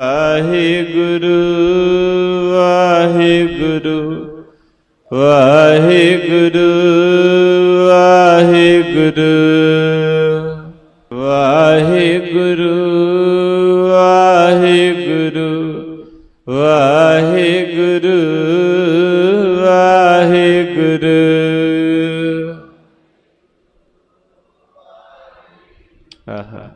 ਵਾਹਿਗੁਰੂ ਵਾਹਿਗੁਰੂ ਵਾਹਿਗੁਰੂ ਵਾਹਿਗੁਰੂ ਵਾਹਿਗੁਰੂ ਵਾਹਿਗੁਰੂ ਵਾਹਿਗੁਰੂ ਵਾਹਿਗੁਰੂ। ਆਹਾ।